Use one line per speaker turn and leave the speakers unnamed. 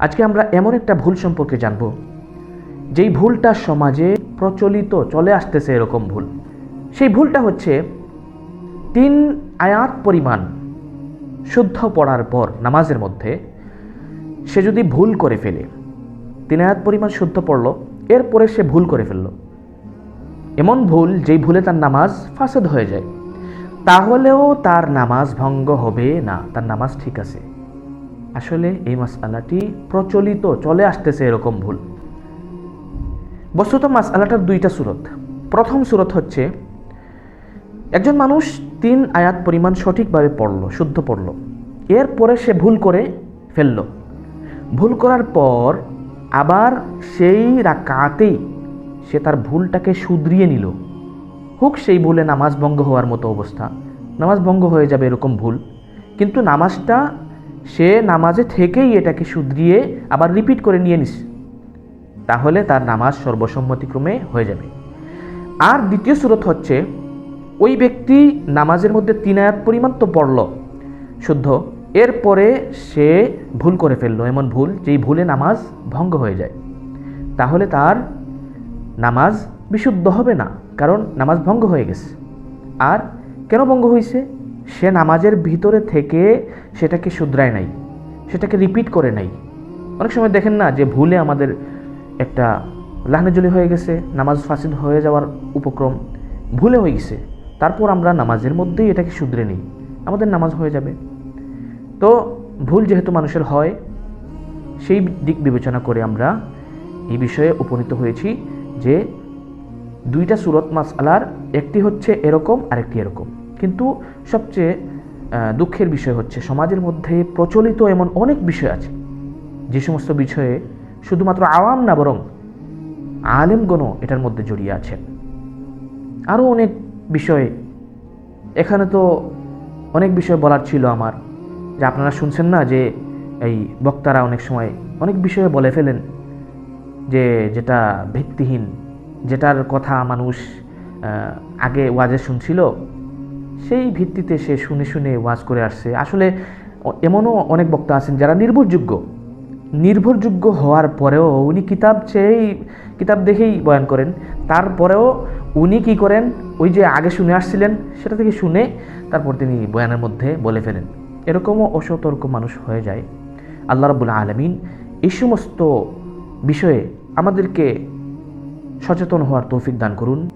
আজকে আমরা এমন একটা ভুল সম্পর্কে জানব। যেই ভুলটা সমাজে প্রচলিত, চলে আসতেছে এরকম ভুল। সেই ভুলটা হচ্ছে তিন আয়াত পরিমাণ শুদ্ধ পড়ার পর, নামাজের মধ্যে সে যদি ভুল করে ফেলে, তিন আয়াত পরিমাণ শুদ্ধ পড়ল, এরপরে সে ভুল করে ফেলল। এমন ভুল যেই ভুলে তার নামাজ ফাসেদ হয়ে যায়। তাহলেও তার নামাজ ভঙ্গ হবে না, তার নামাজ ঠিক আছে। আসলে এই মাসআলাটি প্রচলিত, চলে আসতেছে এরকম ভুল। বস্তুত মাসআলাটার দুইটা সুরত। প্রথম সুরত হচ্ছে, একজন মানুষ তিন আয়াত পরিমাণ সঠিকভাবে পড়ল, শুদ্ধ পড়ল। এরপরে সে ভুল করে ফেলল। ভুল করার পর আবার সেই রাকাতেই সে তার ভুলটাকে শুধরিয়ে নিল। হোক, সেই ভুলে নামাজ ভঙ্গ হওয়ার মতো অবস্থা। নামাজ ভঙ্গ হয়ে যাবে এরকম ভুল। কিন্তু নামাজটা সে নামাজে থেকেই এটাকে শুধরিয়ে আবার রিপিট করে নিয়ে নিস। তাহলে তার নামাজ সর্বসম্মতিক্রমে হয়ে যাবে। আর দ্বিতীয় সুরত হচ্ছে, ওই ব্যক্তি নামাজের মধ্যে তিন আয়াত পরিমাণ তো পড়ল, শুদ্ধ, এরপরে সে ভুল করে ফেলল, এমন ভুল যেই ভুলে নামাজ ভঙ্গ হয়ে যায়। তাহলে তার নামাজ বিশুদ্ধ হবে না, কারণ নামাজ ভঙ্গ হয়ে গেছে। আর কেন ভঙ্গ হয়েছে সে নামাজের ভিতরে থেকে সেটাকে শুধরায় নাই, সেটাকে রিপিট করে নাই। অনেক সময় দেখেন না যে ভুলে আমাদের একটা লাহনেজলি হয়ে গেছে, নামাজ ফাসিদ হয়ে যাওয়ার উপক্রম ভুলে হয়ে গেছে, তারপর আমরা নামাজের মধ্যেই এটাকে শুধরে নিই, আমাদের নামাজ হয়ে যাবে। তো ভুল যেহেতু মানুষের হয়, সেই দিক বিবেচনা করে আমরা এই বিষয়ে উপনীত হয়েছি যে দুইটা সুরত মাস আলার একটি হচ্ছে এরকম আরেকটি এরকম। কিন্তু সবচেয়ে দুঃখের বিষয় হচ্ছে সমাজের মধ্যে প্রচলিত এমন অনেক বিষয় আছে। যে সমস্ত বিষয়ে শুধুমাত্র আওয়াম না বরং আলেমগণও এটার মধ্যে জড়িয়ে আছেন। আরও অনেক বিষয়ে, এখানে তো অনেক বিষয় বলার ছিল আমার। যে আপনারা শুনছেন না যে এই বক্তারা অনেক সময় অনেক বিষয়ে বলে ফেলেন যে যেটা ভিত্তিহীন, যেটার কথা মানুষ আগে ওয়াজে শুনছিল সেই ভিত্তিতে সে শুনে শুনে ওয়াজ করে আসছে। আসলে এমনও অনেক বক্তা আছেন যারা নির্ভরযোগ্য। নির্ভরযোগ্য হওয়ার পরেও উনি কিতাব চেয়েই কিতাব দেখেই বয়ান করেন। তারপরেও উনি কি করেন? ওই যে আগে শুনে আসছিলেন, সেটা থেকে শুনে তারপর তিনি বয়ানের মধ্যে বলে ফেলেন। এরকমও অসতর্ক মানুষ হয়ে যায়। আল্লাহ রাবুল আলমিন এই সমস্ত বিষয়ে আমাদেরকে সচেতন হওয়ার তৌফিক দান করুন।